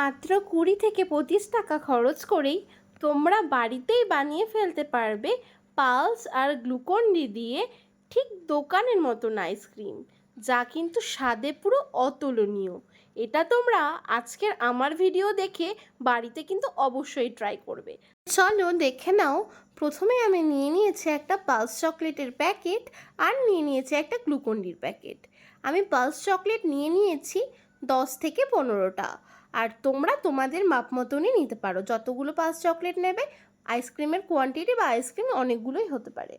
মাত্র কুড়ি থেকে পঁচিশ টাকা খরচ করেই তোমরা বাড়িতেই বানিয়ে ফেলতে পারবে পালস আর গ্লুকন ডি দিয়ে ঠিক দোকানের মতন আইসক্রিম, যা কিন্তু স্বাদে পুরো অতুলনীয়। এটা তোমরা আজকের আমার ভিডিও দেখে বাড়িতে কিন্তু অবশ্যই ট্রাই করবে। চলো দেখে নাও, প্রথমে আমি নিয়ে নিয়েছি একটা পালস চকলেটের প্যাকেট আর নিয়ে নিয়েছি একটা গ্লুকন্ডির প্যাকেট। আমি পালস চকলেট নিয়ে নিয়েছি দশ থেকে পনেরোটা। আর তোমরা তোমাদের মাপ মতনই নিতে পারো। যতগুলো পাঁচ চকলেট নেবে আইসক্রিমের কোয়ান্টিটি বা আইসক্রিম অনেকগুলোই হতে পারে।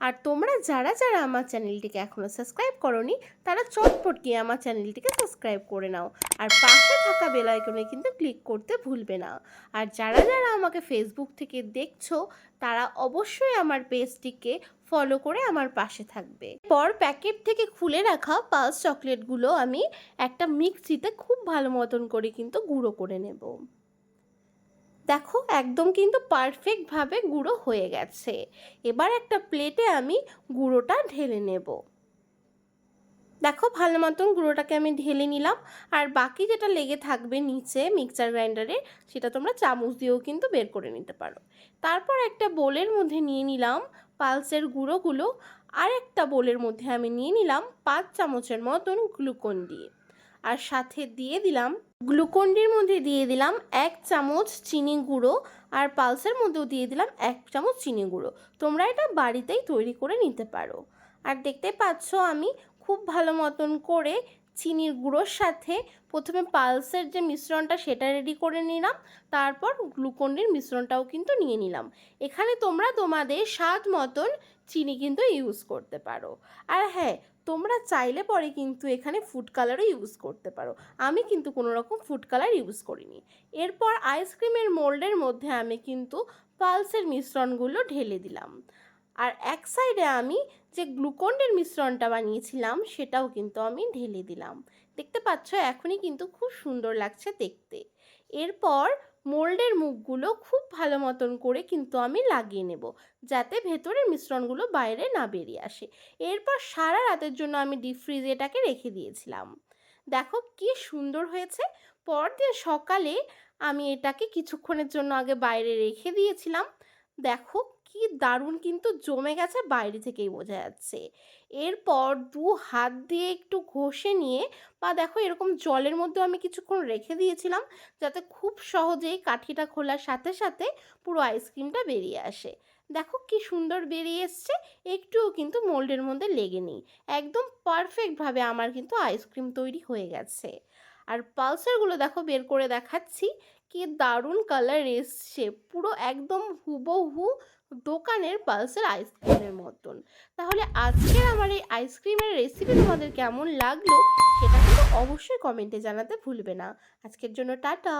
আর তোমরা যারা যারা আমার চ্যানেলটিকে এখনও সাবস্ক্রাইব করনি, তারা চটপট গিয়ে আমার চ্যানেলটিকে সাবস্ক্রাইব করে নাও। আর পাশে থাকা বেল আইকনে কিন্তু ক্লিক করতে ভুলবে না। আর যারা যারা আমাকে ফেসবুক থেকে দেখছ, তারা অবশ্যই আমার পেজটিকে ফলো করে আমার পাশে থাকবে। পর প্যাকেট থেকে খুলে রাখা পালস চকলেটগুলো আমি একটা মিক্সিতে খুব ভালো মতন করে কিন্তু গুঁড়ো করে নেব। দেখো, একদম কিন্তু পারফেক্টভাবে গুঁড়ো হয়ে গেছে। এবার একটা প্লেটে আমি গুঁড়োটা ঢেলে নেব। দেখো, ভালো মতন গুঁড়োটাকে আমি ঢেলে নিলাম। আর বাকি যেটা লেগে থাকবে নিচে মিক্সার গ্রাইন্ডারে সেটা তোমরা চামচ দিয়েও কিন্তু বের করে নিতে পারো। তারপর একটা বোলের মধ্যে নিয়ে নিলাম পালসের গুঁড়োগুলো। আর একটা বোলের মধ্যে আমি নিয়ে নিলাম পাঁচ চামচের মতন গ্লুকন দিয়ে। আর সাথে দিয়ে দিলাম, গ্লুকন্ডির মধ্যে দিয়ে দিলাম এক চামচ চিনি গুঁড়ো আর পালসের মধ্যেও দিয়ে দিলাম এক চামচ চিনি গুঁড়ো। তোমরা এটা বাড়িতেই তৈরি করে নিতে পারো। আর দেখতে পাচ্ছ আমি খুব ভালো মতন করে চিনির গুঁড়োর সাথে প্রথমে পালসের যে মিশ্রণটা সেটা রেডি করে নিলাম, তারপর গ্লুকন্ডির মিশ্রণটাও কিন্তু নিয়ে নিলাম। এখানে তোমরা তোমাদের স্বাদ মতন চিনি কিন্তু ইউজ করতে পারো। আর হ্যাঁ তোমরা চাইলে পরে কিন্তু এখানে ফুড কালারও ইউজ করতে পারো। আমি কিন্তু কোনো রকম ফুড কালার ইউজ করিনি। এরপর আইসক্রিমের মোল্ডের মধ্যে আমি কিন্তু পালসের মিশ্রণগুলো ঢেলে দিলাম। আর এক সাইডে আমি যে গ্লুকন্ডের মিশ্রণটা বানিয়েছিলাম, সেটাও কিন্তু আমি ঢেলে দিলাম। দেখতে পাচ্ছ, এখনই কিন্তু খুব সুন্দর লাগছে দেখতে। এরপর মোল্ডের মুখগুলো খুব ভালো মতন করে কিন্তু আমি লাগিয়ে নেব, যাতে ভেতরের মিশ্রণগুলো বাইরে না বেরিয়ে আসে। এরপর সারা রাতের জন্য আমি ডিপ ফ্রিজে এটাকে রেখে দিয়েছিলাম। দেখো কি সুন্দর হয়েছে। পরদিন সকালে আমি এটাকে কিছুক্ষণের জন্য আগে বাইরে রেখে দিয়েছিলাম। দেখো কি দারুণ কিন্তু জমে গেছে বাইরে থেকেই বোঝা যাচ্ছে। এরপর দু হাত দিয়ে একটু ঘষে নিয়ে বা দেখো এরকম জলের মধ্যে আমি কিছুক্ষণ রেখে দিয়েছিলাম যাতে খুব সহজেই কাঠিটা খোলার সাথে সাথে পুরো আইসক্রিমটা বেরিয়ে আসে। দেখো কি সুন্দর বেরিয়ে এসছে, একটুও কিন্তু মোল্ডের মধ্যে লেগে নেই। একদম পারফেক্টভাবে আমার কিন্তু আইসক্রিম তৈরি হয়ে গেছে। আর পালসারগুলো দেখো বের করে দেখাচ্ছি, কি দারুণ কালার এসছে। পুরো একদম হুবহু দোকানের পালসার আইসক্রিমের মতন। তাহলে আজকের আমার এই আইসক্রিমের রেসিপি তোমাদের কেমন লাগল, সেটা কিন্তু অবশ্যই কমেন্টে জানাতে ভুলবে না। আজকের জন্য টাটা।